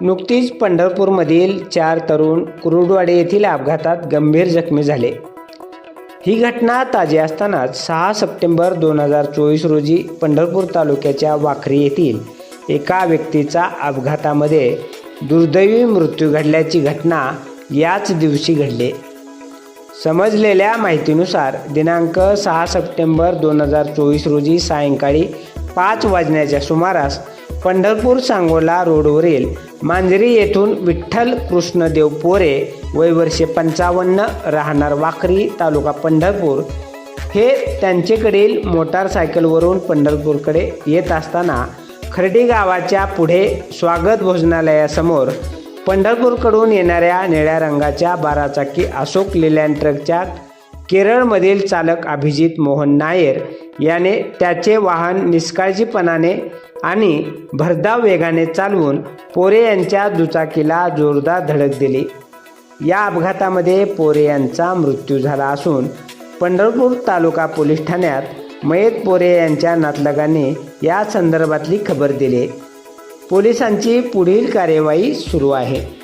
नुकतीच पंढरपूरमधील चार तरुण कुरुडवाडी येथील अपघातात गंभीर जखमी झाले. ही घटना ताजी असतानाच सहा सप्टेंबर दोन हजार चोवीस रोजी पंढरपूर तालुक्याच्या वाखरी येथील एका व्यक्तीचा अपघातामध्ये दुर्दैवी मृत्यू घडल्याची घटना याच दिवशी घडली. समजलेल्या माहितीनुसार दिनांक सहा सप्टेंबर दोन हजार चोवीस रोजी सायंकाळी पाच वाजण्याच्या सुमारास पंढरपूर सांगोला रोडवरील मांजरी येथून विठ्ठल कृष्णदेव पोरे वयवर्षे पंचावन्न राहणार वाकरी तालुका पंढरपूर. हे त्यांचेकडील मोटारसायकलवरून पंढरपूरकडे येत असताना खर्डी गावाच्या पुढे स्वागत भोजनालयासमोर पंढरपूरकडून येणाऱ्या निळ्या रंगाच्या बाराचाकी अशोक लेलँड ट्रकच्या केरळमधील चालक अभिजित मोहन नायर याने त्याचे वाहन निष्काळजीपणाने आणि भरधाव वेगाने चालवून पोरे यांच्या दुचाकीला जोरदार धडक दिली. या अपघातामध्ये पोरे यांचा मृत्यू झाला असून पंढरपूर तालुका पोलीस ठाण्यात मयत पोरे यांच्या नातलगांनी या संदर्भातली खबर दिली. पोलिसांची पुढील कार्यवाही सुरू आहे.